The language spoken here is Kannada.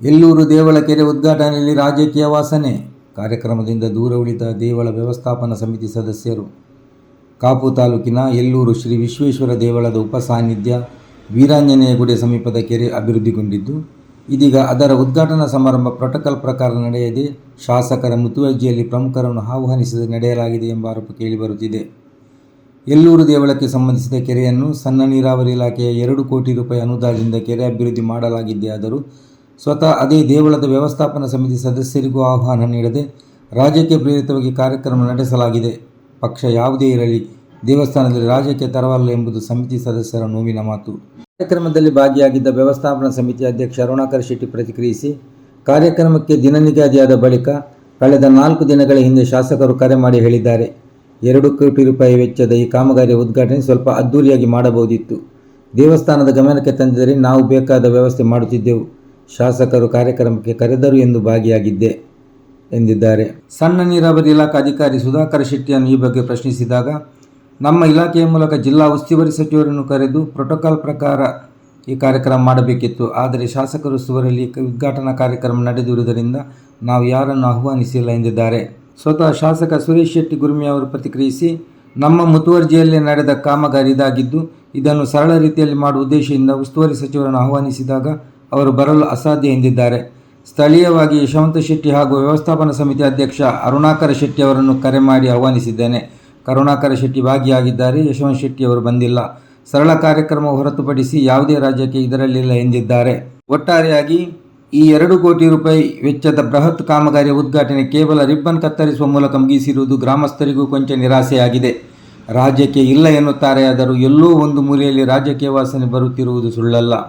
ಎಲ್ಲೂರು ದೇವಳ ಕೆರೆ ಉದ್ಘಾಟನೆಯಲ್ಲಿ ರಾಜಕೀಯ ವಾಸನೆ. ಕಾರ್ಯಕ್ರಮದಿಂದ ದೂರ ಉಳಿದ ದೇವಳ ವ್ಯವಸ್ಥಾಪನಾ ಸಮಿತಿ ಸದಸ್ಯರು. ಕಾಪು ತಾಲೂಕಿನ ಎಲ್ಲೂರು ಶ್ರೀ ವಿಶ್ವೇಶ್ವರ ದೇವಳದ ಉಪ ಸಾನ್ನಿಧ್ಯ ವೀರಾಂಜನೇಯ ಗುಡಿ ಸಮೀಪದ ಕೆರೆ ಅಭಿವೃದ್ಧಿಗೊಂಡಿದ್ದು, ಇದೀಗ ಅದರ ಉದ್ಘಾಟನಾ ಸಮಾರಂಭ ಪ್ರೋಟೋಕಾಲ್ ಪ್ರಕಾರ ನಡೆಯದೆ, ಶಾಸಕರ ಮುತುವರ್ಜಿಯಲ್ಲಿ ಪ್ರಮುಖರನ್ನು ಆಹ್ವಾನಿಸಿದ ನಡೆಯಲಾಗಿದೆ ಎಂಬ ಆರೋಪ ಕೇಳಿಬರುತ್ತಿದೆ ಎಲ್ಲೂರು ದೇವಳಕ್ಕೆ ಸಂಬಂಧಿಸಿದ ಕೆರೆಯನ್ನು ಸಣ್ಣ ನೀರಾವರಿ ಇಲಾಖೆಯ ಎರಡು ಕೋಟಿ ರೂಪಾಯಿ ಅನುದಾನದಿಂದ ಕೆರೆ ಅಭಿವೃದ್ಧಿ ಮಾಡಲಾಗಿದೆಯಾದರೂ ಸ್ವತಃ ಅದೇ ದೇವಳದ ವ್ಯವಸ್ಥಾಪನಾ ಸಮಿತಿ ಸದಸ್ಯರಿಗೂ ಆಹ್ವಾನ ನೀಡದೆ ರಾಜಕೀಯ ಪ್ರೇರಿತವಾಗಿ ಕಾರ್ಯಕ್ರಮ ನಡೆಸಲಾಗಿದೆ. ಪಕ್ಷ ಯಾವುದೇ ಇರಲಿ, ದೇವಸ್ಥಾನದಲ್ಲಿ ರಾಜಕೀಯ ತರವಲ್ಲ ಎಂಬುದು ಸಮಿತಿ ಸದಸ್ಯರ ನೋವಿನ ಮಾತು. ಕಾರ್ಯಕ್ರಮದಲ್ಲಿ ಭಾಗಿಯಾಗಿದ್ದ ವ್ಯವಸ್ಥಾಪನಾ ಸಮಿತಿ ಅಧ್ಯಕ್ಷ ಅರುಣಾಕರ್ ಶೆಟ್ಟಿ ಪ್ರತಿಕ್ರಿಯಿಸಿ, ಕಾರ್ಯಕ್ರಮಕ್ಕೆ ದಿನ ನಿಗದಿಯಾದ ಬಳಿಕ ಕಳೆದ ನಾಲ್ಕು ದಿನಗಳ ಹಿಂದೆ ಶಾಸಕರು ಕರೆ ಮಾಡಿ ಹೇಳಿದ್ದಾರೆ. ಎರಡು ಕೋಟಿ ರೂಪಾಯಿ ವೆಚ್ಚದ ಈ ಕಾಮಗಾರಿಯ ಉದ್ಘಾಟನೆ ಸ್ವಲ್ಪ ಅದ್ದೂರಿಯಾಗಿ ಮಾಡಬಹುದಿತ್ತು. ದೇವಸ್ಥಾನದ ಗಮನಕ್ಕೆ ತಂದಿದ್ದರೆ ನಾವು ಬೇಕಾದ ವ್ಯವಸ್ಥೆ ಮಾಡುತ್ತಿದ್ದೆವು. ಶಾಸಕರು ಕಾರ್ಯಕ್ರಮಕ್ಕೆ ಕರೆದರು ಎಂದು ಭಾಗಿಯಾಗಿದ್ದೆ ಎಂದಿದ್ದಾರೆ. ಸಣ್ಣ ನೀರಾವರಿ ಇಲಾಖಾ ಅಧಿಕಾರಿ ಸುಧಾಕರ್ ಶೆಟ್ಟಿಯನ್ನು ಈ ಬಗ್ಗೆ ಪ್ರಶ್ನಿಸಿದಾಗ, ನಮ್ಮ ಇಲಾಖೆಯ ಮೂಲಕ ಜಿಲ್ಲಾ ಉಸ್ತುವಾರಿ ಸಚಿವರನ್ನು ಕರೆದು ಪ್ರೋಟೋಕಾಲ್ ಪ್ರಕಾರ ಈ ಕಾರ್ಯಕ್ರಮ ಮಾಡಬೇಕಿತ್ತು. ಆದರೆ ಶಾಸಕರು ಉಸ್ತುವಾರಿಯಲ್ಲಿ ಉದ್ಘಾಟನಾ ಕಾರ್ಯಕ್ರಮ ನಡೆದಿರುವುದರಿಂದ ನಾವು ಯಾರನ್ನು ಆಹ್ವಾನಿಸಿಲ್ಲ ಎಂದಿದ್ದಾರೆ. ಸ್ವತಃ ಶಾಸಕ ಸುರೇಶ್ ಶೆಟ್ಟಿ ಗುರುಮಿ ಅವರು ಪ್ರತಿಕ್ರಿಯಿಸಿ, ನಮ್ಮ ಮುತುವರ್ಜಿಯಲ್ಲಿ ನಡೆದ ಕಾಮಗಾರಿ ಇದಾಗಿದ್ದು, ಇದನ್ನು ಸರಳ ರೀತಿಯಲ್ಲಿ ಮಾಡುವ ಉದ್ದೇಶದಿಂದ ಉಸ್ತುವಾರಿ ಸಚಿವರನ್ನು ಆಹ್ವಾನಿಸಿದಾಗ ಅವರು ಬರಲು ಅಸಾಧ್ಯ ಎಂದಿದ್ದಾರೆ. ಸ್ಥಳೀಯವಾಗಿ ಯಶವಂತ ಶೆಟ್ಟಿ ಹಾಗೂ ವ್ಯವಸ್ಥಾಪನಾ ಸಮಿತಿ ಅಧ್ಯಕ್ಷ ಅರುಣಾಕರ ಶೆಟ್ಟಿ ಅವರನ್ನು ಕರೆ ಮಾಡಿ ಆಹ್ವಾನಿಸಿದ್ದೇನೆ. ಕರುಣಾಕರ ಶೆಟ್ಟಿ ಭಾಗಿಯಾಗಿದ್ದಾರೆ. ಯಶವಂತ ಶೆಟ್ಟಿ ಅವರು ಬಂದಿಲ್ಲ. ಸರಳ ಕಾರ್ಯಕ್ರಮ ಹೊರತುಪಡಿಸಿ ಯಾವುದೇ ರಾಜ್ಯಕ್ಕೆ ಇದರಲ್ಲಿಲ್ಲ ಎಂದಿದ್ದಾರೆ. ಒಟ್ಟಾರೆಯಾಗಿ ಈ ಎರಡು ಕೋಟಿ ರೂಪಾಯಿ ವೆಚ್ಚದ ಬೃಹತ್ ಕಾಮಗಾರಿಯ ಉದ್ಘಾಟನೆ ಕೇವಲ ರಿಬ್ಬನ್ ಕತ್ತರಿಸುವ ಮೂಲಕ ಮುಗಿಸಿರುವುದು ಗ್ರಾಮಸ್ಥರಿಗೂ ಕೊಂಚ ನಿರಾಸೆಯಾಗಿದೆ. ರಾಜ್ಯಕ್ಕೆ ಇಲ್ಲ ಎನ್ನುತ್ತಾರೆಯಾದರೂ ಎಲ್ಲೋ ಒಂದು ಮೂಲೆಯಲ್ಲಿ ರಾಜಕೀಯ ವಾಸನೆ ಬರುತ್ತಿರುವುದು ಸುಳ್ಳಲ್ಲ.